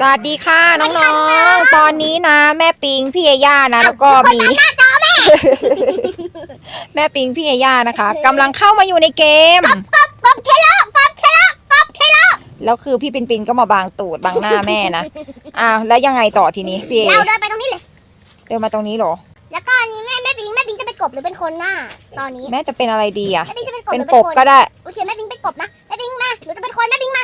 สวัสดีค่ะน้องๆ ตอนนี้นะ แม่ปิงพี่เอย่านะแล้วก็มีแม่ปิงพี่เอย่านะคะกำลังเข้ามาอยู่ในเกม กบเทเลอร์กบเทเลอร์กบเทเลอร์แล้วคือพี่ปินปินก็มาบางตูดบางหน้าแม่นะอ้าวแล้วยังไงต่อทีนี้พี่เอเราเดินไปตรงนี้เลย เดินมาตรงนี้เหรอ แล้วก็อันนี้แม่แม่ปิงแม่ปิงจะเป็นกบหรือเป็นคนหน้า ตอนนี้แม่จะเป็นอะไรดีอะ แม่ปิงจะเป็นกบหเป็นรือกเป็นบคนก็ได้ โอเคแม่ปิงเป็นกบนะแม่ปิงมาหนูจะเป็นคนแม่ปิงมา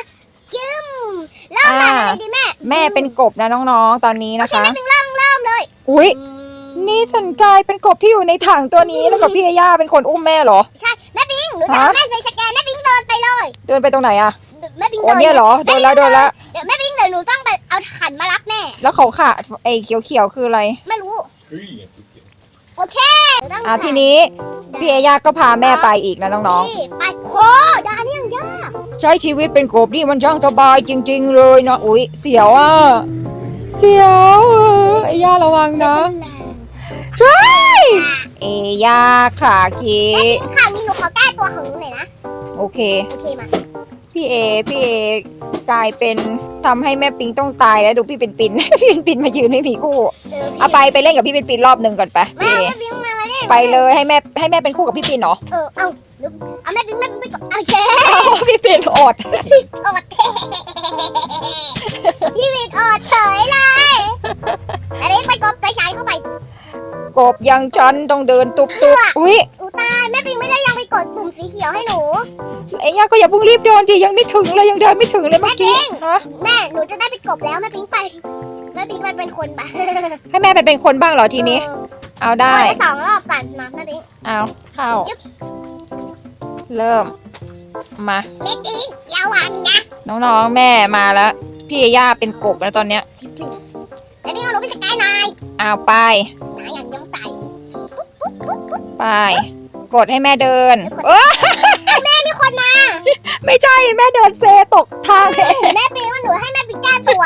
จึ้ม เริ่มแบบอะไรดีแม่ แม่เป็นกบนะน้องๆ ตอนนี้โอนะเคคะแม่ปิงเริ่มเริ่มเลย อุ้ยอืมนี่ฉันกลายเป็นกบที่อยู่ในถังตัวนี้แล้วก็พี่เอย่าเป็นคนอุ้มแม่เหรอ ใช่ แม่ปิงหนูจะเอาแม่ไปสแกนแม่ปิงเดินไปเลย เดินไปตรงไหนอะแม่ปิงโอ้เดินเนี่ยเหรอ เดินแล้วเดินแล้วเดี๋ยวแม่ปิงเดี๋ยวหนูต้องไปเอาขันมารับแม่ แล้วเขาขาไอ้เขียวๆคืออะไร ไม่รู้เฮ้ยโอเคเดี๋ยวต้องอะทีนี้พี่เอย่าก็พาแม่ไปอีกนะน้องนี่ไปโคดานี่ยังยากๆ ใช้ชีวิตเป็นกบนี่มันช่างสบายจริง ๆ เลยนะอุ้ยเสียวอะเสียวเออไอ้ย่าระวังนะเฮ้ยเอย่าขาเกแม่ปิงข่าวนี้หนูขอแก้ตัวของหนูหน่อยนะโอเค โอเคมาพี่เอพี่เอกลายเป็นทำให้แม่ปิงต้องตายแล้วดูพี่ปินปิน พี่ปินปินมายืนไม่มีคู่ เออพี่เอาไปไปเล่นกับพี่ปินปินรอบหนึ่งก่อนไปแม่พี่เอแม่ปิง มามาเล่นไปเลยให้แม่ให้แม่เป็นคู่กับพี่ปินเหรอเออเอาเดี๋ยวเอาแม่ปิงแม่ปิงไปก่อนโอเคพี่ปินอดอดพี่วินอดเฉยเลยอันนี้ไปกบไปใช้เข้าไป กบอยังฉันต้องเดินตุบตุบอุ้ยอูตาย แม่ปิงไม่ได้ยังไปกดปุ่มสีเขียวให้หนู ไอ้ย่าก็อย่าเพิ่งรีบเดินทียังไม่ถึงเลยยังเดินไม่ถึงเลยเมื่อกี้แม่ปิงนะแม่หนูจะได้ไปกบแล้วแม่ปิงไปแม่ปิงไปเป็นคนไปให้แม่เป็นเป็นคนบ้างเหรอทีนี้ เออเอาได้ขอได้สองรอบก่อนมาแม่ปิง เอาเข้าจึ๊บเริ่ม มา แม่ปิงระวังนะน้องๆ แม่มาแล้ว พี่เอย่าเป็นกบแล้วตอนเนี้ยแม่ปิงเอาหนูไปสแกนหน่อยเอาไปนายอย่างยังไก่ไป กดให้แม่เดินเออแม่มีคนมาไม่ใช่แม่เดินเซตกทางเองแม่ปิงว่าหนูให้แม่ปิงแก้ตัว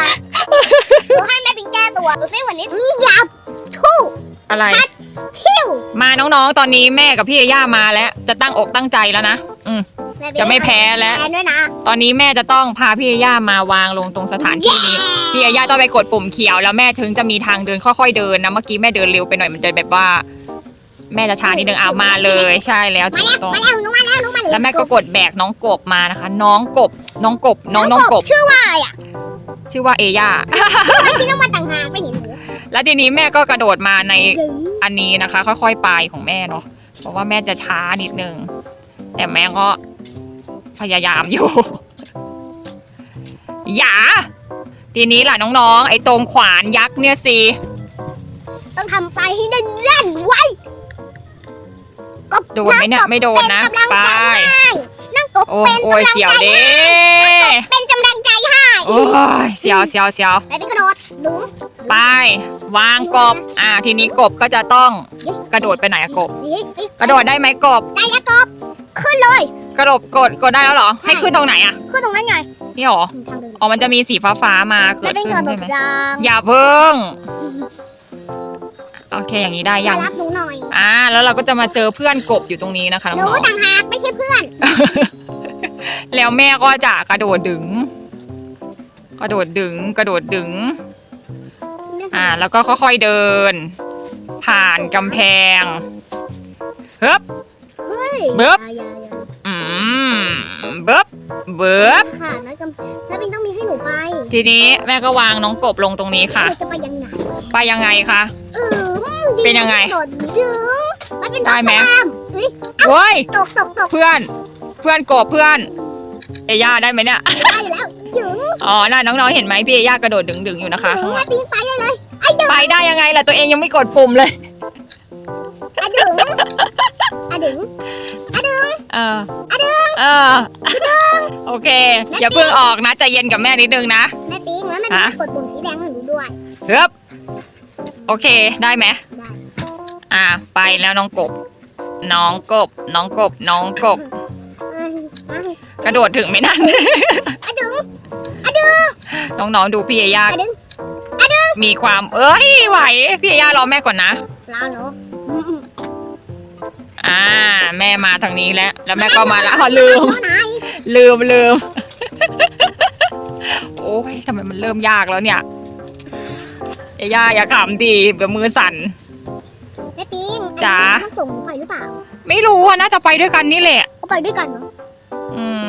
หนูให้แม่ปิงแก้ตัวดูซิวันนี้อืมยับทู่อะไรทิวมาน้องๆ ตอนนี้แม่กับพี่เอย่ามาแล้ว จะตั้งอกตั้งใจแล้วนะอืมแปิงจะไม่แพ้แล้วแพ้ด้วยนะตอนนี้แม่จะต้องพาพี่เอย่ามาวางลงตรงสถานที่นี้ พี่เอย่าต้องไปกดปุ่มเขียวแล้วแม่ถึงจะมีทางเดินค่อยๆเดินนะ เมื่อกี้แม่เดินเร็วไปหน่อยมันจะแบบว่า แม่จะช้านิดนึงเอามาเลยใช่แล้วมาถูกแล้วต้องมาแล้วหนูมาแล้วหนูมาแล้วแล้วแม่ก็กดแบกน้องกบมานะคะ น้องกบ น้องกบ น้องน้องกบ ชื่อว่าอะไรอะชื่อว่าเอย่าพี่น้องมาต่างหากไม่เห็นหนูแล้วทีนี้แม่ก็กระโดดมาในหรืออันนี้นะคะ ค่อยๆไปของแม่เนาะเพราะว่าแม่จะช้านิดนึงแต่แม่ก็พยายามอยู่อย่าทีนี้ล่ะน้องๆ ไอ้ตรงขวานยักษ์เนี่ยสิ ต้องทำใจให้แน่นๆไว้กบ โดนไหมเนี่ยไม่โดนนะเป็กำลังไปใจให้นั่งกบโอ้ยเป็นโอ้ยกำลังเสียวใจเด้เป็นกำลังใจให้โอ้ยเสียวเสียวเสียวไปพี่กระโดดหนูไป วางกบ อ่า ทีนี้กบก็จะต้องกระโดดไปไหนอะกบนี่นี่กระโดดได้ไหมกบได้แล้วกบ ขึ้นเลยกระโดดกดกดได้แล้วเหรอ ให้ขึ้นตรงไหนอะขึ้นตรงนั้นไงนี่หรอทางเดินอ๋อมันจะมีสีฟ้าฟ้าๆมาเกิไม่ดเป็นขึ้เงินนตัวใช่ไหมสีดอย่าเพิ่งำ โอเคอย่างนี้ได้มายัง รับหนูหน่อยอ่า แล้วเราก็จะมาเจอเพื่อนกบอยู่ตรงนี้นะคะหนูน้องต่างหากไม่ใช่เพื่อนๆ แล้วแม่ก็จะกระโดดดึง กระโดดดึง กระโดดดึง อ่า แล้วก็ค่อยๆเดิน ผ่านกำแพงเฮ้บ เฮ้ยเบิบ อย่าอย่าอย่าอืมเบิบ เบิบค่ะนะกำแล้วบินต้องมีให้หนูไปทีนี้แม่ก็วางน้องกบลงตรงนี้ค่ะหนูจะไปยังไงไปยังไงคะ เออดีเป็นยังไงโดดดึงมันเป็นได้ไหมดอกสลามเฮ้ยโว้ยตกตกตกเพื่อน เพื่อนกบเพื่อน เอย่าได้ไหมเนี่ยได้อยู่แล้วดึงอ๋อน่าน้องๆเห็นไหมพี่เอย่ากระโดดดึงๆอยู่นะคะดึข้างงหแม่ลังปีนไปได้เลยไอ้ดึงไปได้ยังไงล่ะตัวเองยังไม่กดปุ่มเลย ไอ้ดึงไอ้ดึงเออเออโอเค อย่าเพิ่งออกนะใจเย็นกับแม่นิดนึงนะ แม่ปีนแล้วแม่ฮะปีนกดปุ่มสีแดงให้หนูด้วย เฮ้บโอเคได้ไหมได้อ่า ไปแล้วน้องกบ น้องกบ น้องกบ น้องกบไอ้ไอ้กระโดดถึงไหมนั่นไอ้ดึงน้องๆดูพี่เอย่าไอ้ดึงมีความเอ้ยไหวพี่เอย่ารอแม่ก่อนนะ ลาหนูอ่า แม่มาทางนี้แล้ว แล้วแม่ก็มาแล้วอ๋อลืมไหนลืมลืม โอ้ยทำไมมันเริ่มยากแล้วเนี่ยเอย่าอย่าขำดิเดี๋ยวมือสั่น แม่ปิงจ๋า ต้องส่งหนูไปหรือเปล่าไม่รู้อะน่าจะไปด้วยกันนี่แหละ ก็ไปด้วยกันเนาะอืม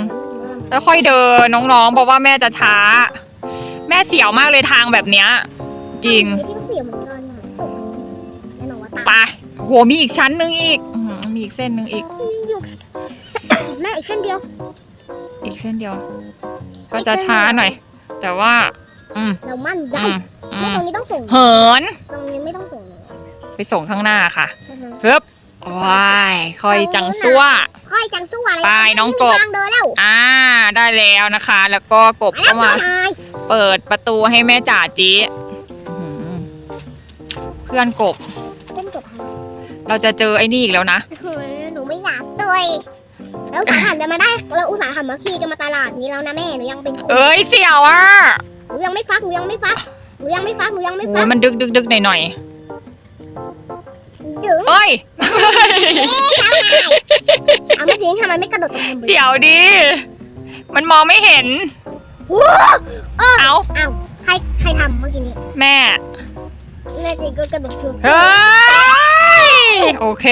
แล้วค่อยเดินน้องๆ เพราะว่าแม่จะช้า แม่เสียวมากเลยทางแบบเนี้ย จริง พี่ แน่นอนว่าตายไปโหมีอีกชั้นหนึงอีกอื้อหือมีอีกเส้นหนึงอีก อยู่แม่อีกเส้นเดียว อีกเส้นเดียว ก็จะช้าหน่อย แต่ว่า อืมเรามั่นใจอืมอืแม่มตรงนี้ต้องส่ง เหิน ตรงนี้ไม่ต้องส่งเลยไปส่งข้างหน้าค่ะนะคะฮึบว้ายค่อยจังซัว ค่อยจังสู้อะไรไปน้องกบ ไม่มีทางเดินแล้วอ่า ได้แล้วนะคะ แล้วก็กบไปแล้ก็วมานายเปิดประตูให้แม่จ่าจีอื้อหือเพื่อนกบเป็นกบหัน เราจะเจอไอ้นี่อีกแล้วนะเฮ้ยหนูไม่อยากตุยแล้วอุตส่าห์หันกันมาได้ เราอุตส่าห์หันมาขี่กันมาตลาดนี้แล้วนะแม่หนูยังเป็นคนเอ้ยเสียวอะหนูยังไม่ฟักหนูยังไม่ฟักหนูยังไม่ฟักหนูยังไม่โอ้ฟัยกมันดึกดึกดึกหน่อยหน่อยดึงๆเอ้ยเอ๊ะทำไงเอาไม่ทิ้งทำไมไม่กระโดดตรงนั้นเดี๋ยวดิ มันมองไม่เห็นเอาอ้าวใครใครทำเมื่อกี้นี้แม่แม่จริงก็กระโดดสูงเฮ้ย โอเค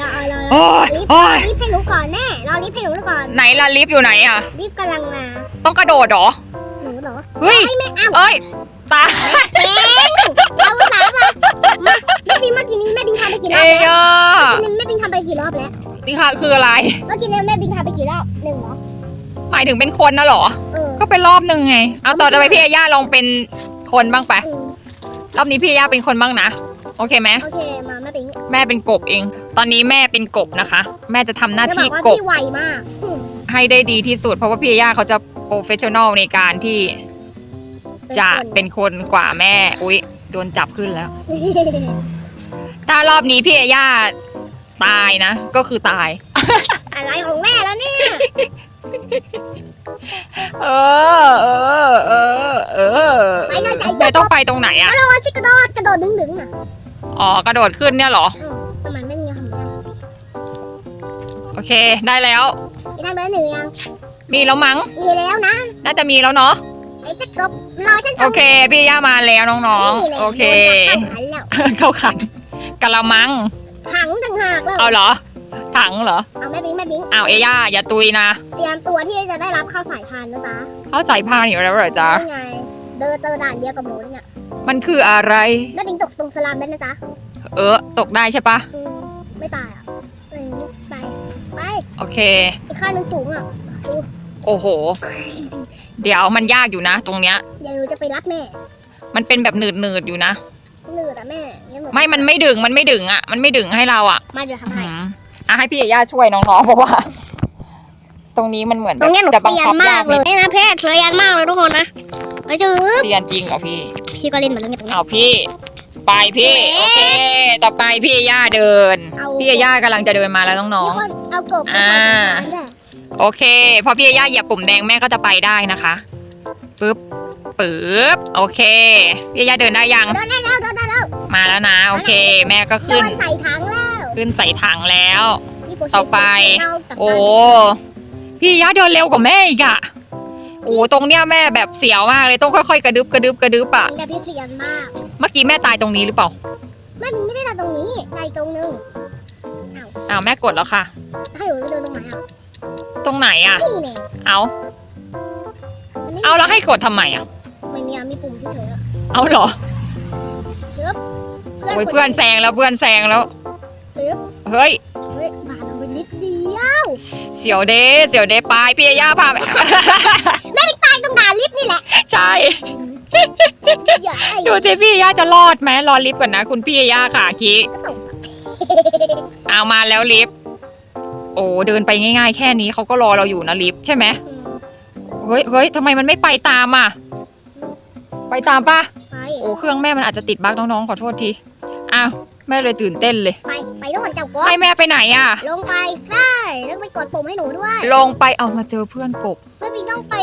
รอรอรโอ้อยรีบโอ้ยรีบให้หนูก่อนแม่รอรีบให้หนูก่อนไหนล่ะลิฟต์อยู่ไหนอะรีบกำลังมา ต้องกระโดดเหรอหนูเหรอเฮ้ยไม่ไม่เอาเอ้ยตายเองเราอุตส่าห์มามาแม่บิงเมื่อกี้นี้แม่บิงทำไปกี่รเออบแล้วย่าเมื่อกี้นี้แม่บิงทำไปกี่รอบแล้วนี่ค่ะคืออะไร เมื่อกี้นี้แม่บิงทำไปกี่รอบหนึ่งเหรอหมายถึงเป็นคนนะเหรอเออก็เป็นรอบหนึ่งไง เอาต่อไปพี่ย่าลองเป็นคนบ้างไปอืมรอบนี้พี่ย่าเป็นคนบ้างนะ โอเคไหมโอเคมาแม่บิงแม่เป็นกบเอง ตอนนี้แม่เป็นกบนะคะ แม่จะทำหน้าจะบที่อกว่ากบพี่ไวมากอืมให้ได้ดีที่สุด เพราะว่าพี่ย่าเขาจะโปรเฟชชั่นอลในการที่จะเป็นคนกว่าแม่ อุ๊ย โดนจับขึ้นแล้วถ้ารอบนี้พี่ย่าตายนะ ก็คือตาย อะไรของแม่แล้วเนี่ยเออ เออ เออ เออแม่ต้องไปตรงไหนกอะระโดดสิกระโดดกระโดดดึงดึงๆน่ะ อ๋อกระโดดขึ้นเนี่ยเหรอ เออแต่มันไม่มีคำนี้โอเค ได้แล้วมีทางเดินหนึ่งยังมีแล้วมั้ง มีแล้วนะ น่าจะมีแล้วเนาะ ไอ้จะกบรอฉันโอเค พี่ย่ามาแล้วน้องนี่ลยๆโอเค โดนจับเข้าขันแล้วเข้าขันกะละมังถังต่างหากแล้วเอาเหรอ ถังเหรอ เอาแม่บิงแม่บิงเอาเอย่าอย่าตุยนะ เตรียมตัวที่จะได้รับข้าวสายพานนะจ๊ะเขาใส่ผ้าอยู่แล้วเหรอจ๊ะ นี่ไง เดินเจอด่านเดียวกับหนูเนี่ย มันคืออะไร แม่บิงตกตรงสลามได้นะจ๊ะเออ ตกได้ใช่ปะอืมไม่ตายอะไปไปไปโอเค อีกข้างหนึงสูงอะดูโอ้โห เดี๋ยวมันยากอยู่นะ ตรงเนี้ย เดี๋ยวหนูจะไปรับแม่มันเป็นแบบหนืดหนืดๆอยู่นะ เหนื่อยอะแม่งั้นหนูไม่มันไม่ดึงมันไม่ดึงอะ มันไม่ดึงให้เราอะมาเดี๋ยวอืทำให้มอะให้พี่เอย่าช่วยน้องๆเพราะว่า ตรงนี้มันเหมือนตรงเนี้ยหนูจะบังเซียนคับมากเลยนิดนี่นะแพทย์เซียนมากเลยทุกคนนะไปจื้อเซียนจริงเหรอพี่ พี่ก็เล่นเหมือนเรื่องนี้ตรงนี้เอาพี่ ไปพี่ โอเค ต่อไปพี่ย่าเดิน เอา พี่ย่ากำลังจะเดินมาแล้วน้องมีคนเอากบไปอ่า ใส่ถุงน้ำด้วยๆ โอเค พอพี่ย่าเหยียบปุ่มแดงแม่ก็จะไปได้นะคะปึ๊บปึ๊บโอเค พี่ย่าเดินได้ยังเดินได้แล้วเดินได้แล้วมาแล้วนะ โอเค แม่ก็เดิขึ้น นใส่ถังแล้วขึ้นใส่ถังแล้วพี่โกชิต่อไปเอากลับโอ้ บ้านพี่ย่าเดินเร็วกว่าแม่อีกอะ โอ้ตรงเนี้ยแม่แบบเสียวมากเลยต้องค่อยๆ กระดึบกระดึบกระดึบอะแต่พี่เซียนมาก เมื่อกี้แม่ตายตรงนี้หรือเปล่าแม่บิงไม่ได้เดินตรงนี้ในตรงนึงอ้าวแม่กดแล้วค่ะให้หนูเดินตรงไหนอะตรงไหนอะนี่เนี่ยเอามันไม่เอาแล้วให้กดทำไมอะไม่มีอะมีปุ่มเฉยๆอะเอาเหรอปึ๊บโอ้ยเพื่อนแซงแล้วเพื่อนแซงแล้วปึ๊บเฮ้ยเฮ้ยบาดเอาไปนิด เดียวเสียวเด้เสียวเด้ไปพี่ย่าพาไปตายตรงด่านลิฟต์นี่แหละใช่ อย่าไอ้ดูสิพี่ย่าจะรอดไหมรอลิฟต์ก่อนนะ คุณพี่ย่าค่ะคิก็ตกเอามาแล้วลิฟต์โอ้เดินไปง่าย ๆ แค่นี้เขาก็รอเราอยู่นะลิฟต์ใช่ไหมอืมเฮ้ยเฮ้ยทำไมมันไม่ไปตามอะ ไปตามปะไปโอ้เครื่องแม่มันอาจจะติดบั๊กน้องๆขอโทษทีอ้าว แม่เลยตื่นเต้นเลย ไปไปทุกคนเจ้าก้อให้แม่ไปไหนอะ ลงไปได้แล้วไปกดปุ่มให้หนูด้วยลงไปเอามาเจอเพื่อนกบแม่บิงต้องไป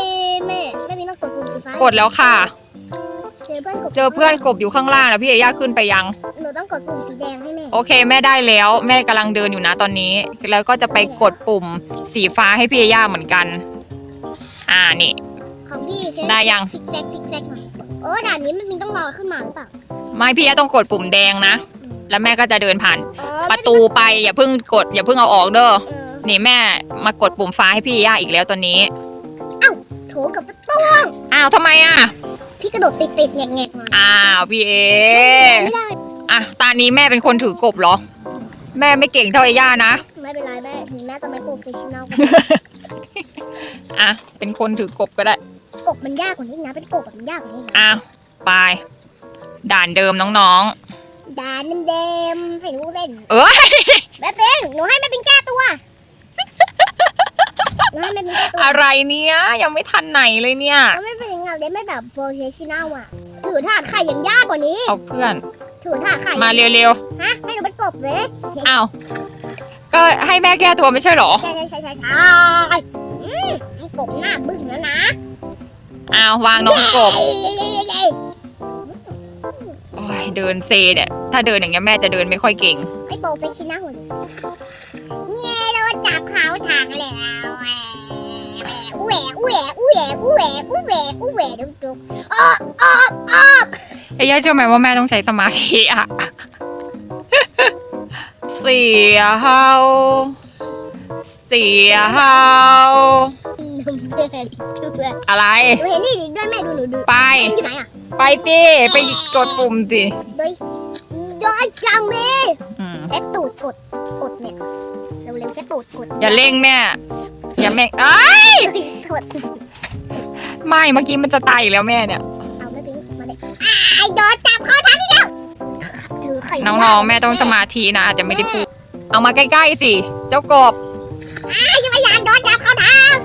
แม่แม่บิงต้องกดปุ่มสีฟ้ากดแล้วค่ะ เจอเพื่อนกดเจอเพื่อนกบอยู่ข้างล่างแล้วพี่เอย่าขึ้นไปยัง หนูต้องกดปุ่มสีแดงให้แม่โอเคแม่ได้แล้ว แม่กำลังเดินอยู่นะตอนนี้ แล้วก็จะไปกดปุ่มสีฟ้าให้พี่เอย่าเหมือนกัน อ่านี่ ของพี่ใช่ได้ยัง ซิกแซกซิกแซกหน่อยโอ้ด่านนี้มันมีต้องรอขึ้นมาหรือเปล่าไม่พี่ย่าต้องกดปุ่มแดงนะ แล้วแม่ก็จะเดินผ่านอ๋อประตูไปอย่าเพิ่งกด อย่าเพิ่งเอาออกเด้อเออนี่แม่มากดปุ่มฟ้าให้พี่ย่าอีกแล้วตอนนี้โถกับประตูอ้าวทำไมอะ พี่กระโดดติดติดๆแงกแงกๆมาอ้าวพี่เอไม่ได้อะตอนนี้แม่เป็นคนถือกบเหรอ แม่ไม่เก่งเท่าไอ้ย่านะไม่เป็นไรแม่ถึงแม่จะไม่โปรเฟชชั่นอลอะเป็นคนถือกบก็ได้ กบมันยากกว่านี้นะเป็นกบแบบมันยากกว่านี้นะอะไปด่านเดิมน้อง ด่านเดิมๆให้หนูเล่นๆเอ้ยแม่เป็นหนูให้แม่เป็นแก้ตัวหนูให้แม่เป็นแก้ตัวอะไรเนี่ยยังไม่ทันไหนเลยเนี่ย แล้วไม่เป็นยังไงเล่นไม่แบบโปรเฟชชั่นอลอะถือถาดไข่ยังยากกว่านี้ เอาเพื่อน ถือถาดไข่มาเร็วฮะให้หนูเป็นกบเลยๆอ้าวก็ให้แม่แก้ตัวไม่ใช่เหรอใช่ใช่ใช่ใช่ใช่อืมให้กบหน้าบึ้งแล้วนะอ้าววางน้องกบ เย้ เดินเซเนี่ย ถ้าเดินอย่างเงี้ยแม่จะเดินไม่ค่อยเก่ง ไอโบไปชินะหุ่นเนี่ยเราจับเขาทางแล้วแหวแหวแหวแหวแหวแหวดุ๊กดุ๊กอ้ออ้ออ้อไอ้ย่าเชื่อไหมว่าแม่ต้องใช้สมาธิอะเสียเฮา เสียเฮาหนูเดินด้วยอะไร หนูเห็นนี่อีกด้วยแม่ดูหนูดูไป มันอยู่ไหนอะไปสิไปกดปุ่มสิโดยโดยจังเมอืมแค่ตูดกดกดเนี่ยเร็วๆแค่ตูดกดอย่าเร่งแม่อย่าแม่งอ้ายกดไม่เมื่อกี้มันจะตายอีกแล้วแม่เนี่ย เอาไม่เป็นมาเลยไอ้โดนจับเขาทันแล้วถือไข่น้องๆแม่ต้องสมาธินะอาจจะไม่ได้พูดเอามาใกล้ๆสิเจ้ากบ ไอ้ยังไม่อยากโดนจับเขาทัน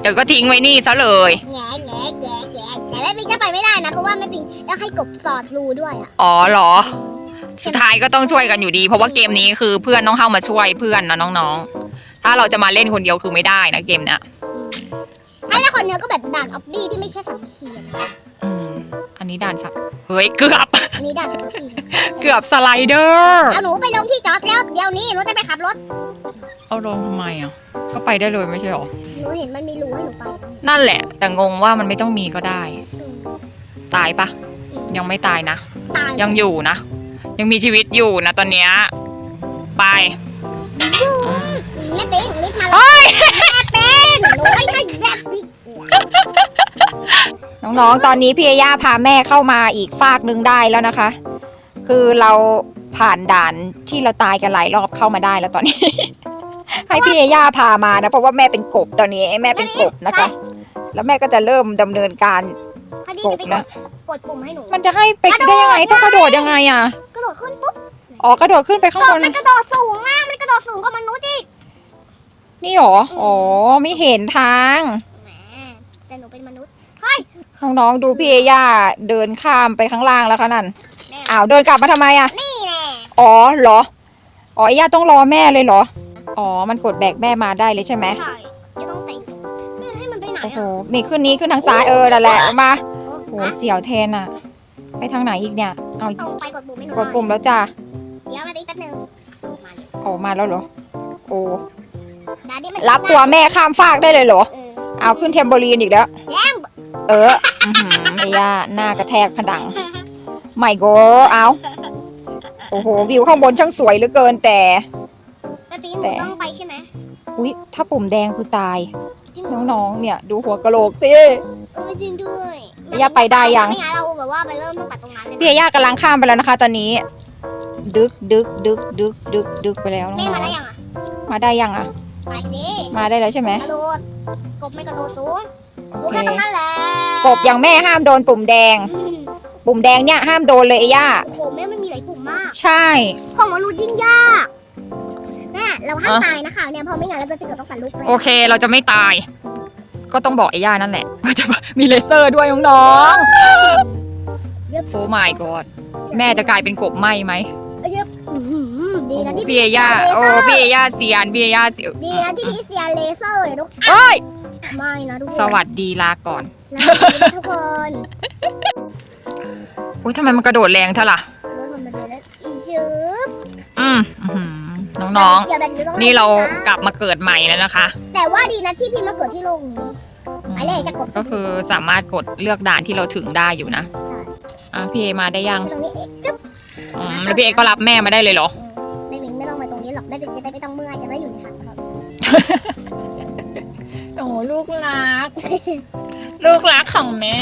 เดี๋ยวก็ทิ้งไว้นี่ซะเลย แง่แง่แง่แง่แต่แม่ปิงจะไปไม่ได้นะ เพราะว่าแม่ปิงต้องให้กบสอดรูด้วยอะอ๋อเหรอ สุดท้ายก็ต้องช่วยกันอยู่ดี เพราะว่าเกมนี้คือเพื่อนต้องเข้ามาช่วยเพื่อนนะน้องๆ ถ้าเราจะมาเล่นคนเดียวคือไม่ได้นะเกมเนี้ยถ้าแล้วคนเนี้ยก็แบบด่านออฟบี้ที่ไม่ใช่สามัคคีอะอืม อันนี้ด่านสับเฮ้ยเกือบอันนี้ด่านสามัคคีเกือบสไลเดอร์เอาหนูไปลงที่จอดแล้วเดี๋ยวนี้หนูจะไปขับรถ เอาลงทำไมอะ ก็ไปได้เลยไม่ใช่หรอ หนูเห็นมันมีรูให้หนูไปนั่นแหละ แต่งงว่ามันไม่ต้องมีก็ได้อืมตายปะยังไม่ตายนะ ตายยังอยู่นะ ยังมีชีวิตอยู่นะตอนเนี้ยไปอืม แม่ปิงรีบมาเฮ้ย แม่ปิงหนูไม่ให้แม่ปิง น้องๆ ตอนนี้พี่ย่าพาแม่เข้ามาอีกฟากนึงได้แล้วนะคะ คือเราผ่านด่านที่เราตายกันหลายรอบเข้ามาได้แล้วตอนนี้ ให้พี่ย่าพามานะเพราะว่าแม่เป็นกบตอนนี้แม่เป็นกบนะคะ แล้วแม่ก็จะเริ่มดำเนินการพอดีกจะบไปกนะดกดปุ่มให้หนูมันจะให้ไปได้ยังไงต้องกระโดดยังไงอะกระโดดขึ้นปุ๊บอ๋อกระโดดขึ้นไปข้างกบบนมันกระโดดสูงมากมันกระโดดสูงกว่ามนุษย์อีกนี่หรออ๋อไม่เห็นทาง แหมแต่หนูเป็ นมนุษย์น้องๆดูพี่เอย่าเดินข้ามไปข้างล่างแล้วคะนั่นแม่อ้าวเดินกลับมาทำไมอะนี่แน่อ๋อเหรออ๋อไอ้ย่าต้องรอแม่เลยเหรออ๋อมันกดแบกแม่มาได้เลยใช่ไหมใช่จะต้องใส่แม่ให้มันไปไหนโอ้โหอะนี่ขึ้นนี้ขึ้นทางซ้ายเออนั่นแหละมาโอ้โหฮะเสียวแทนอะ ไปทางไหนอีกเนี่ยเอาตรงไปกดปุ่มให้หนูกดปุ่มแล้วจ้ะเดี๋ยวมาดิแป๊บนึงมาเลยออกมาแล้วเหรอ โอ้ดาดิมันรับตัวแม่ข้ามฟากได้เลยเหรอ เออเอาขึ้นเทมโบลีนอีกแล้วแล้ม เอออือหือไอ้ย่าหน้ากระแทกผนังไม่โกเอาโอ้โหวิวข้างบนช่างสวยเหลือเกินแต่แม่ปีนหแต่นูต้องไปใช่ไหมอุ๊ยถ้าปุ่มแดงคือตาย จริงเหรอน้องๆ เนี่ย ดูหัวกะโหลกสิ เออจริงด้วยย่าไปได้ยัง ไม่งั้นเราแบบว่าไปเริ่มตั้งแต่ตรงนั้นเลยพี่ย่ากำลังข้ามไปแล้วนะคะ ตอนนี้ ดึกดึกดึกดึกดึกดึกไปแล้วน้แม่องมาได้ยังอะๆมาได้ยังอะ ไปสิมาได้แล้วใช่ไหมกระโดดกบไม่กระโดดสูง โอสูงเคแค่ตรงนั้นแหละกบอย่างแม่ห้ามโดนปุ่มแดงอืมปุ่มแดงเนี่ยห้ามโดนเลยไอ้ย่าโอ้โหแม่ไม่มีหลายปุ่มมาก ใช่ ของมนุษย์ยิ่งยากแม่เราห้ามอะตายนะคะเนี่ยเพราะไม่งั้นเราจะติดกับต้องตัดลูกไปโอเคเราจะไม่ตาย ก็ต้องบอกไอ้ย่านั่นแหละว่าจะมีเลเซอร์ด้วยน้องเยอะๆโอ้ my god แม่จะกลายเป็นกบไหมไหมเยอะอื้อหือดีนะที่พี่เอย่าโอ้พี่เอย่าเสียนพี่เอย่าเสียดีนะที่พี่เสียเลเซอร์เนี่ยทุกเอ้ย ไม่นะทุกคนสวัสดีลาก่อนลาไปนะทุกคนอุ้ยทำไมมันกระโดดแรงเท่าล่ะรถมันเป็นเลยอีชืบอืมอื้อหือน้องเสียแบบนี้ต้องๆ นี่เรากลับมาเกิดใหม่แล้วนะคะ แต่ว่าดีนะที่พี่มาเกิดที่โรงนี้อืมเลยจะกบก็คือสามารถกดเลือกด่านที่เราถึงได้อยู่นะใช่อะพี่เอมาได้ยังตรงนี้เองจึ๊บอืมแล้วพี่เอก็รับแม่มาได้เลยเหรอไม่มิงไม่ต้องมาตรงนี้หรอกแม่เป็นจะได้ไม่ต้องเมื่อยจะได้อยู่ในหัน ครับโอ้ลูกรัก ลูกรักของแม่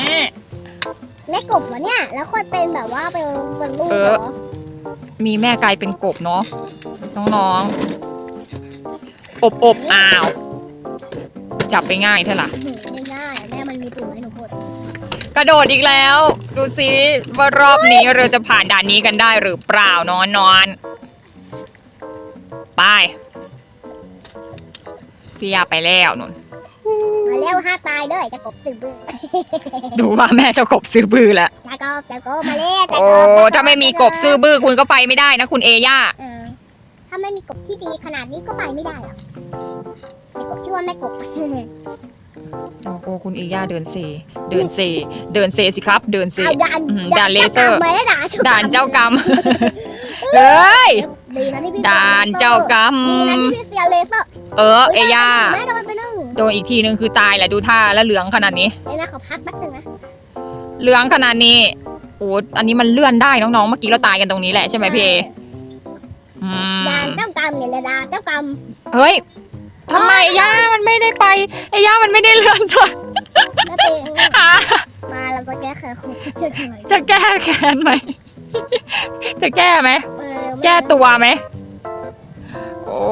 แม่กบเหรอเนี่ย แล้วคนเป็นแบบว่าเป็นเป็นลูกเหรอ มีแม่กลายเป็นกบเนาะน้องๆอบอบอ้าว จับไปง่ายเท่าล่ะอื้อหือง่ายๆแม่มันมีปุ่มให้หนูกดกระโดดอีกแล้ว ดูสิว่ารอบนี้เราจะผ่านด่านนี้กันได้หรือเปล่านอนนอนไปพี่ยาไปแล้วนุ่น มาเร็วห้าตายเด้อจะกบตื่นบื้อดูว่าแม่เจ้ากบซื้อบื้อแล้ว จะกบจะกบมาเร็วจะโอ้กบจะกบถ้าไม่มีกบซื้อบื้อคุณก็ไปไม่ได้นะคุณเอย่า เออถ้าไม่มีกบที่ดีขนาดนี้ก็ไปไม่ได้หรอกไอ้กบชื่อว่าแม่กบ โอ้โหคุณเอย่าเดินเซ เดินเซ เดินเซสิครับ เดินเซ เอาด่านอืมด่านเลเซอร์ด่านไม่ได้ด่านด่านเจ้ากรรม เฮ้ย ดีนะที่พี่ด่านเจ้ากรรม ดีนะที่พี่เสียเลเซอร์เออ เอย่า แม่โดนไปหนึ่ง โดนอีกทีนึงคือตายแหละดูท่าแล้วเหลืองขนาดนี้เดี๋ยวนะขอพักแป๊บนึงนะเหลืองขนาดนี้โอ้อันนี้มันเลื่อนได้น้องๆเมื่อกี้เราตายกันตรงนี้แหละใช่ไหมพี่เออืมด่านเจ้ากรรมเนี่ยแหละด่านเจ้ากรรมเฮ้ยทำไมย่ามันไม่ได้ไปไอ้ย่ามันไม่ได้เลื่อนจนแม่เป็นหามาเราจะแก้ไขของจะเจอหน่อยจะแก้แค้นไหมจะแก้ไหมเออแก้ตัวไหม โอ้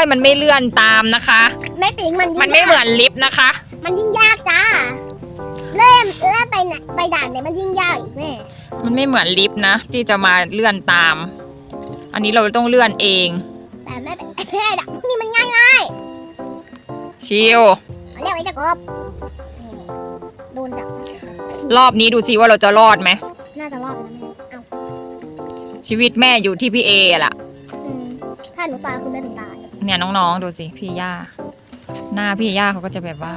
ยมันไม่เลื่อนตามนะคะ แม่ปิงมันยิ่งมันไม่เหมือนลิฟต์นะคะ มันยิ่งยากจ้า เริ่มเริ่มไปไหนไปด่านไหนมันยิ่งยากอีกแม่มันไม่เหมือนลิฟต์นะที่จะมาเลื่อนตาม อันนี้เราต้องเลื่อนเอง แต่แม่เป็นแม่ด่านพวกนี้มันง่ายง่ายชิลๆมาเรียกไอ้เจ้ากบนี่โดนจับรอบนี้ดูสิว่าเราจะรอดไหม น่าจะรอดนะแม่เอ้าชีวิตแม่อยู่ที่พี่เอล่ะ อืมถ้าหนูตายคุณแม่ถึงตาย เนี่ยน้องๆดูสิพี่ย่า หน้าพี่ย่าเขาก็จะแบบว่า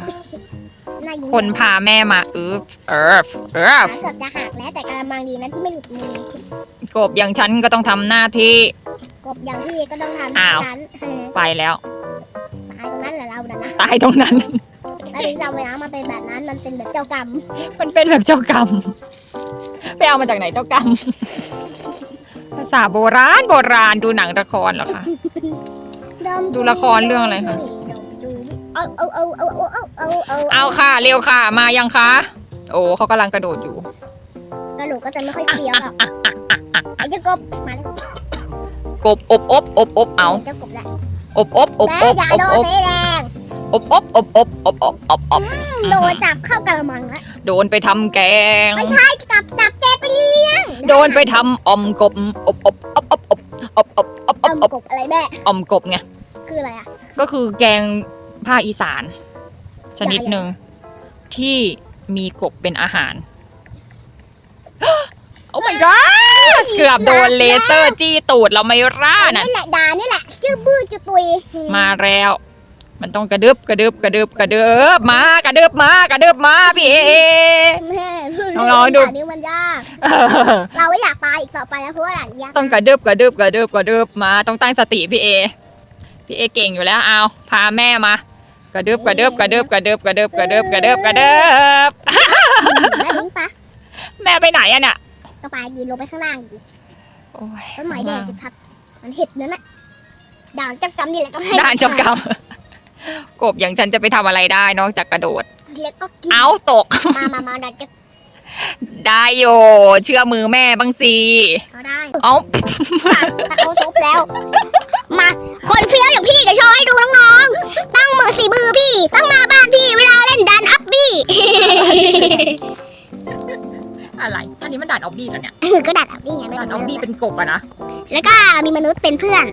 น่ายิงคนพาแม่มาอึบเอิบเอิขาบเกือบจะหักแล้วแต่กำลังดีนะที่ไม่หลุดมือกบอย่างฉันก็ต้องทำหน้าที่ กบอย่างพี่ก็ต้องทำอ้าว นั้นเออไปแล้ว ตายตรงนั้นแหละเราน่ะนะตายตรงนั้น แล้วถึงจำไว้นะมันเป็นแบบนั้นมันเป็นแบบเจ้ากรรมมันเป็นแบบเจ้ากรรม ไปเอามาจากไหนเจ้ากรรม ภาษาโบราณโบราณดูหนังละครเหรอคะ ดูละครเรื่องอะไรคะดูเอาเอาเอาเอาเอาเอาเอาเอาค่ะเร็วค่ะ มายังคะโอ้เขากำลังกระโดดอยู่กระดูกก็จะไม่ค่อยเฟี้ยวหรอกไอ้เจ้ากบมาแล้วกบอบอบอบอบเอาเจ้ากบแหละอบอบอบแม่อบอย่าอบโดอนบสีแดงอบอบอบอบอบอบอบอบโดนจับเข้ากระมังแล้ว โดนไปทำแกง ไม่ใช่จับจับแกไปเลี้ยงโดนไปทำอมกบอบอบอบอบอบอบอบอบอบเอาอบกบอะไรแม่อมกบไงคืออะไรอะก็คือแกงภาคอีสาน ชนิดหนึ่งที่มีกบเป็นอาหาร โอ้ my god เกือบโดนเลเซอร์จี้ตูดเราไม่ร่าน่ะนี่แหละด่านี่แหละจื้อบื้อจื้อตุยมาแล้ว มันต้องกระดึบกระดึบกระดึบกระดึบมากระดึบมากระดึบมา พี่เอแม่น้องๆดู ด่านนี้มันยากเออเราไม่อยากตายอีกต่อไปแล้วเพราะว่าด่านนี้ยากต้องกระดึบกระดึบกระดึบกระดึบมาต้องตั้งสติพี่เอพี่เอเก่งอยู่แล้วเอาพาแม่มากระดึบกระดึบกระดึบกระดึบกระดึบกระดึบกระดึบกระดึบแม่ลิงปะแม่ไปไหนอะเนี่ยก็ไปยืนลงไปข้างล่างดิโอ้ยต้นไม้แดงจะทัดมันเห็ดนั่นแหละด่านเจ้ากรรมนี่แหละก็ให้ ด่านเจบกรรมกบอย่างฉันจะไปทำอะไรได้นอกจากกระโดด แล้วก็กินเอาตก มามามาด่านเจ้าได้โยเชื่อมือแม่บ้างสิก็ได้เอาถ้าเอาซบแล้ว มาคนเพี้ยวอย่างพี่เดี๋ยวโชว์ให้ดูน้องๆตั้งมือสีมือพี่ต้องมาบ้านพี่เวลาเล่นดันอัพบี้อะไรอันนี้มันด่านออบบี้เหรอเนี่ยก็ดันอัพบี้ไงไม่ด่านอต้ออบงบี้เป็นกบอะนะแล้วก็มีมนุษย์เป็นเพื่อน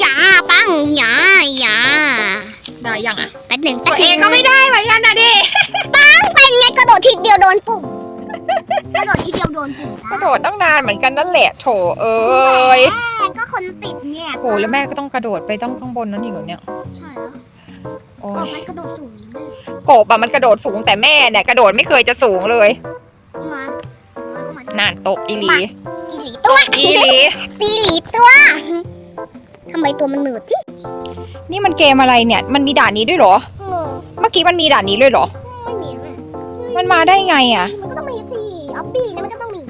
อย่าปังอย่าอย่าได้ยังอะแป๊บหนึ่งตัวเองก็ไม่ได้เหมือนกันนะดิเป็นไงกระโดดทีเดียวโดนปุ่มกระโดดทีเดียวโดนปุ่มกระโดดตั้งนานเหมือนกันนั่นแหละโถเอ้ยแม่ก็คนติดเนี่ยโหแล้วแม่ก็ต้องกระโดดไปต้องข้างบนนั่นอีกเหรอเนี่ยใช่แล้วโอ้กบยมันกระโดดสูงด้วยกบอะมันกระโดดสูงแต่แม่เนี่ยกระโดดไม่เคยจะสูงเลยมามาน่านตกอีหลีอีหลีตัวอีหลีอีหลีตัว ทำไมตัวมันหนืดที่นี่มันเกมอะไรเนี่ย มันมีด่านนี้ด้วยเหรอ เออมื่อกี้มันมีด่านนี้เลยเหรอ ไม่มีแม่มันมาได้ไงอะ มันก็ต้องมีสิออฟบี้นะมันก็ต้องมี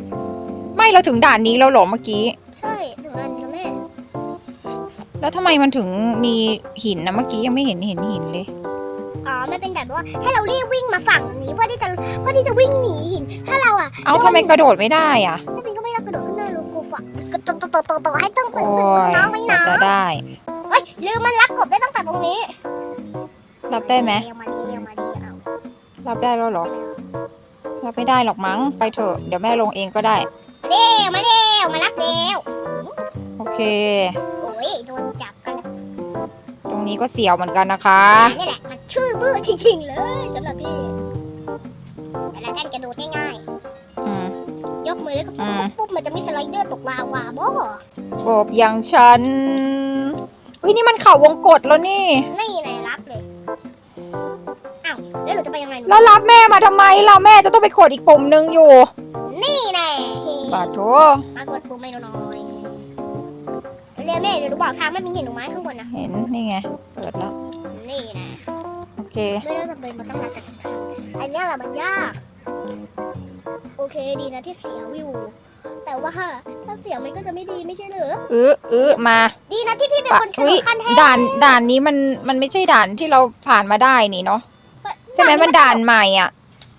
ไม่เราถึงด่านนี้แล้วเหรอเมื่อกี้ ใช่ถึงอันนี้แล้วแม่แล้วทำไมมันถึงมีหินนะเมื่อกี้ยังไม่เห็นเห็นหินเลย อ๋อมันเป็นแบบว่าให้เรารีบวิ่งมาฝั่งนี้เพื่อที่จะเพื่อที่จะวิ่งหนีหินถ้าเราอะเอาทำไมกระโดดไม่ได้อะ ตโตโตโตให้ต้องตึโอ้งตึงมือยน้องไม่กว่าน้อจะงได้เฮ้ยลืมมันรักกบได้ตั้งแต่ตรงนี้ รับได้ไหมเดี๋ยวมาดีเดี๋ยวมาดีเอารับได้แล้วเหรอ รับไม่ได้หรอกมั้ง ไปเถอะ เดี๋ยวแม่ลงเองก็ได้ เร็วมาเร็วมารักเร็ว โอเค โอ้ยโดนจับกัน ตรงนี้ก็เสียวเหมือนกันนะคะ นี่แหละ มันชื่อบื้อจริงๆเลยสำหรับพี่แต่ละกันกระโดดง่ายอืมๆยก มือแล้วก็อืปุ๊บมปุ๊บมันจะมีสไลเดอร์ตกลาวาบ่กบอย่างฉันเฮ้ยนี่มันเข่าวงกดแล้วนี่ นี่ไหนรับเลยอ้าวแล้วหนูจะไปยังไงหนูแล้วรับแม่มาทำไมเราแม่จะต้องไปกดอีกปุ่มนึงอยู่ นี่แน่บาดโถมากดปุ่มไม่น้อยเรียกแม่เดี๋ยวหนูบอกทางแม่มีเห็นหนูไหมข้างบนนะเห็นนี่ไง เปิดแล้ว นี่นะโอเค ไม่ต้องจำเป็นมันต้องรัดแต่ทางอันเนี้ยแหละมันยาก โอเคดีนะที่เสียวอยู่ แต่ว่าถ้าเสียวมันก็จะไม่ดีไม่ใช่เหรออื้ออื้อมาดีนะที่พี่เป็นปะคนกระอุ้โดยดขั้นเทพด่านด่านนี้มันมันไม่ใช่ด่านที่เราผ่านมาได้นี่เนาะใช่ไหมมันด่านใหม่อะ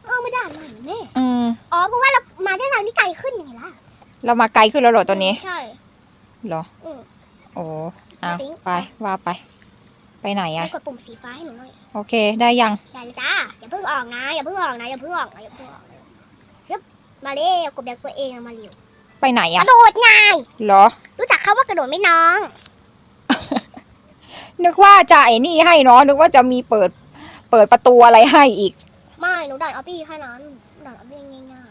เออไม่ด่านใหม่แม่อืม อ๋อเพราะว่าเรามาได้ทางที่ไกลขึ้นยังไงล่ะเรามาไกลขึ้นแล้วเหรอตัวนี้ใช่เหรออืม โอ้เอาปิ๊งไปว่าไป ไปไหนไปอะกดปุ่มสีฟ้าให้หนูหน่อยโอเค ได้ยังได้เลยจ้าอย่าเพิ่งออกนะ อย่าเพิ่งออกนะอย่าเพิ่งออกนะอย่าเพิ่งออกนะยึบมาเร็วกดแบบตัวเองอะมาเร็วไปไหนกอะระโดดง่ายเหรอ รู้จักเขาว่ากระโดดไม่น้อง นึกว่าจะไอ้นี่ให้เนาะนึกว่าจะมีเปิด เปิดประตูอะไรให้อีกไม่หนูด่านออฟฟี่แค่นั้นด่านออฟฟี่ง่าย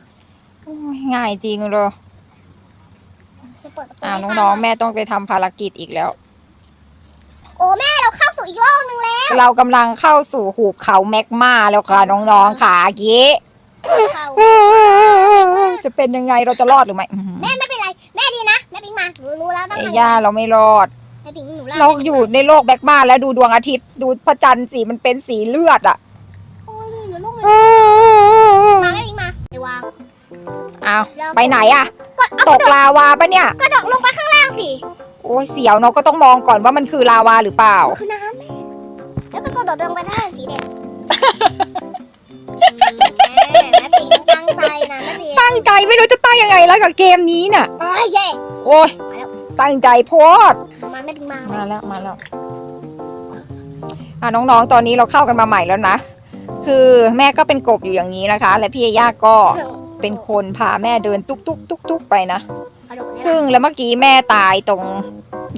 โอ้ยง่ายจริงเลยๆจะเปิดประตูอ่าให้น้องๆค่ะแม่ต้องไปทำภารกิจอีกแล้ว โอ้แม่เราเข้า สู่อีกโลกหนึ่งแล้วเรากำลังเข้าสู่หุบเขาแมกมาแล้วค่ะน้องๆขาเกี้ เข้าจะเป็นยังไงเราจะรอดหรือไม่อื้อหือแม่ไม่เป็นไร แม่ดีนะ แม่ปิงมาหนูรู้แล้วต้องเอย่ทำยังไงย่าเราไม่รอด แม่ปิงหนูเราอยู่ในโลกแบกมาแล้วดูดวงอาทิตย์ดูพระจันทร์สีมันเป็นสีเลือดอะโอ้ยอยู่โลกเลยมาแม่ปิงมาไปวางอ้าวเริ่มไปไหนอะ กดเอาตกลาวาปะเนี่ย กระโดดลงไปข้างล่างสิโอ้ยเสียวเนาะก็ต้องมองก่อนว่ามันคือลาวาหรือเปล่ามันคือน้ำ แม่แล้วก็กระโดดลงไปได้สีแดงแม่แม่ปิงต้องตั้งใจนะแม่ปิงตั้งใจไม่รู้จะตั้งยังไงแล้วกับเกมนี้น่ะโอ้ยเย่โอ้ยตั้งใจโพดมาแม่ปิงมามาแล้วมาแล้วอะน้องๆ ตอนนี้เราเข้ากันมาใหม่แล้วนะ คือแม่ก็เป็นกบอยู่อย่างนี้นะคะ และพี่เอย่าก็เป็นคนพาแม่เดินตุ๊กตุ๊กตุ๊กตุ๊กไปนะกระโดดเนี่ยซึ่งแล้วเมื่อกี้แม่ตายตรง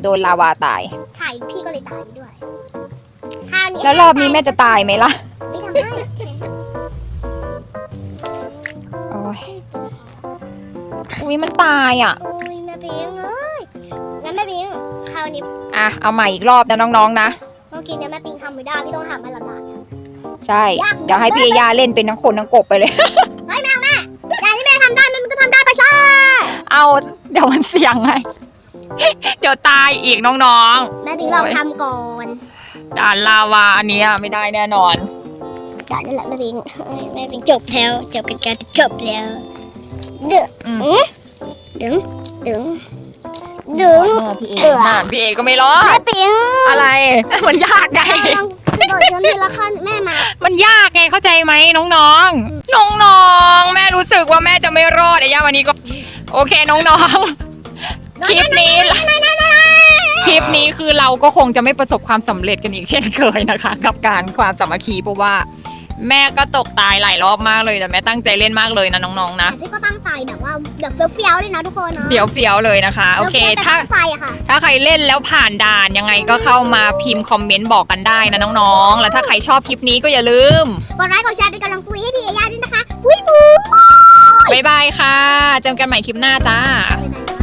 โดนลาวาตายถ่ายพี่ก็เลยตายไปด้วย คราวนี้แล้วรอบนี้แม่จะตายไหมล่ะ ไม่ทำให้โอ้ยอุ้ยมันตายอะโอ้ยแม่ปิงเอ้ยงั้นแม่ปิงคราวนี้อะ เอาใหม่อีกรอบนะน้องๆนะ เมื่อกี้เนี่ยแม่ปิงทำไม่ได้พี่ต้องทำให้ละลาย ใช่ ยากเดี๋ยวให้พี่เอย่าเล่นเป็นทั้งคนทั้งกบไปเลย ไม่แม่แม่การที่แม่ทำได้มันก็ทำได้ไปซะเอา เดี๋ยวมันเสี่ยงไง เดี๋ยวตายอีกน้องแม่ปิงลองทำก่อนๆ ด่านลาวาอันเนี้ยไม่ได้แน่นอนการนั่นแหละแม่ปิงแม่ปิงจบแล้วจบกันการจบแล้วเดืออืมดึงดึงดึงเมื่อพี่เอเออนานพี่เอก็ไม่รอแม่ดปิงอะไรมันยากไงลองโดดยันทีละขั้นแม่มา มันยากไงเข้าใจไหมน้องๆ น้องๆ แม่รู้สึกว่าแม่จะไม่รอดไอ้ย่าวันนี้ก็ โอเคน้องๆ คลิปนี้ คลิปนี้คือเราก็คงจะไม่ประสบความสำเร็จกันอีกเช่นเคยนะคะ กับการความสามัคคีเพราะว่า แม่ก็ตกตายหลายรอบมากเลยแต่แม่ตั้งใจเล่นมากเลยนะน้องๆนะแต่พี่ก็ตั้งใจแบบว่าแบบเฟี้ยวๆเลยนะทุกคนนะเดี๋ยวเฟี้ยวๆเลยนะคะ โอเคถ้าถ้า ตั้งใจอะค่ะ ถ้าใครเล่นแล้วผ่านด่านยังไงก็เข้ามาพิมพ์คอมเมนต์บอกกันได้นะน้องๆ แล้วถ้าใครชอบคลิปนี้ก็อย่าลืม กดไลค์กดแชร์เป็นกำลังใจให้พี่เอย่าด้วยนะคะวุ้ยบูบ๊ายบายค่ะ เจอกันใหม่คลิปหน้าจ้า บ๊ายบาย